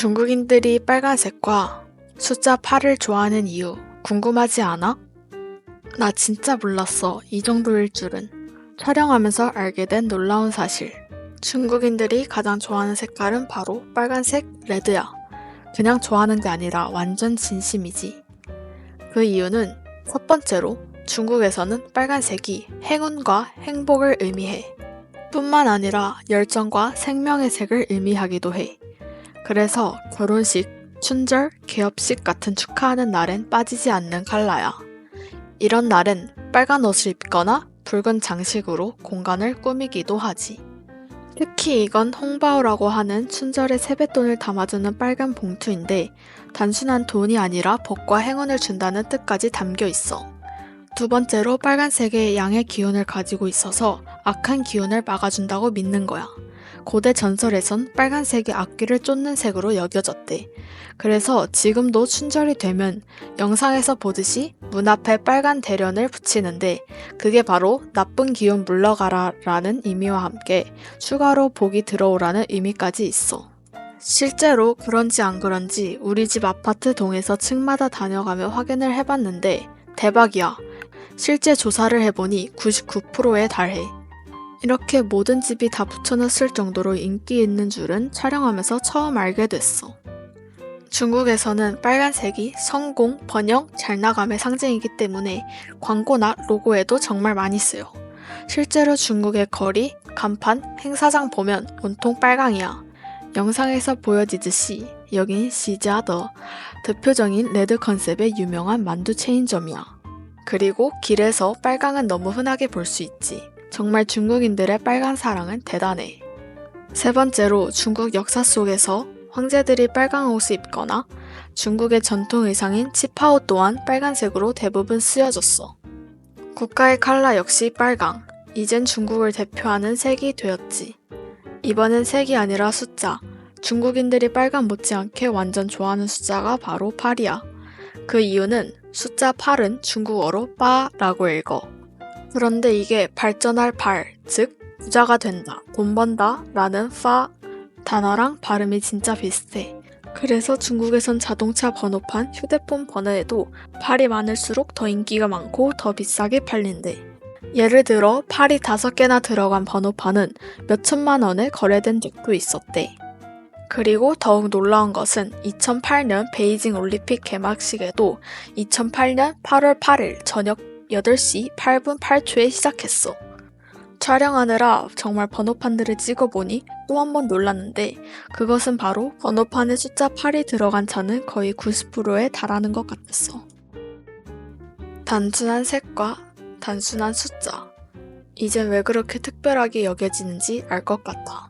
중국인들이 빨간색과 숫자 8을 좋아하는 이유 궁금하지 않아? 나 진짜 몰랐어. 이 정도일 줄은. 촬영하면서 알게 된 놀라운 사실. 중국인들이 가장 좋아하는 색깔은 바로 빨간색, 레드야. 그냥 좋아하는 게 아니라 완전 진심이지. 그 이유는 첫 번째로 중국에서는 빨간색이 행운과 행복을 의미해. 뿐만 아니라 열정과 생명의 색을 의미하기도 해. 그래서 결혼식, 춘절, 개업식 같은 축하하는 날엔 빠지지 않는 컬러야. 이런 날엔 빨간 옷을 입거나 붉은 장식으로 공간을 꾸미기도 하지. 특히 이건 홍바오라고 하는 춘절에 세뱃돈을 담아주는 빨간 봉투인데 단순한 돈이 아니라 복과 행운을 준다는 뜻까지 담겨 있어. 두 번째로 빨간색의 양의 기운을 가지고 있어서 악한 기운을 막아준다고 믿는 거야. 고대 전설에선 빨간색이 악귀를 쫓는 색으로 여겨졌대. 그래서 지금도 춘절이 되면 영상에서 보듯이 문 앞에 빨간 대련을 붙이는데 그게 바로 나쁜 기운 물러가라 라는 의미와 함께 추가로 복이 들어오라는 의미까지 있어. 실제로 그런지 안 그런지 우리 집 아파트 동에서 층마다 다녀가며 확인을 해봤는데 대박이야. 실제 조사를 해보니 99%에 달해. 이렇게 모든 집이 다 붙여놨을 정도로 인기 있는 줄은 촬영하면서 처음 알게 됐어. 중국에서는 빨간색이 성공, 번영, 잘 나감의 상징이기 때문에 광고나 로고에도 정말 많이 쓰여. 실제로 중국의 거리, 간판, 행사장 보면 온통 빨강이야. 영상에서 보여지듯이 여긴 시자더, 대표적인 레드 컨셉의 유명한 만두 체인점이야. 그리고 길에서 빨강은 너무 흔하게 볼 수 있지. 정말 중국인들의 빨간 사랑은 대단해. 세 번째로 중국 역사 속에서 황제들이 빨간 옷을 입거나 중국의 전통 의상인 치파오 또한 빨간색으로 대부분 쓰여졌어. 국가의 칼라 역시 빨강. 이젠 중국을 대표하는 색이 되었지. 이번엔 색이 아니라 숫자. 중국인들이 빨간 못지않게 완전 좋아하는 숫자가 바로 8이야. 그 이유는 숫자 8은 중국어로 빠라고 읽어. 그런데 이게 발전할 발, 즉 부자가 된다, 돈 번다 라는 파 단어랑 발음이 진짜 비슷해. 그래서 중국에선 자동차 번호판, 휴대폰 번호에도 팔이 많을수록 더 인기가 많고 더 비싸게 팔린대. 예를 들어 팔이 다섯 개나 들어간 번호판은 몇 천만 원에 거래된 적도 있었대. 그리고 더욱 놀라운 것은 2008년 베이징 올림픽 개막식에도 2008년 8월 8일 저녁 8시 8분 8초에 시작했어. 촬영하느라 정말 번호판들을 찍어보니 또 한 번 놀랐는데 그것은 바로 번호판에 숫자 8이 들어간 차는 거의 90%에 달하는 것 같았어. 단순한 색과 단순한 숫자. 이젠 왜 그렇게 특별하게 여겨지는지 알 것 같아.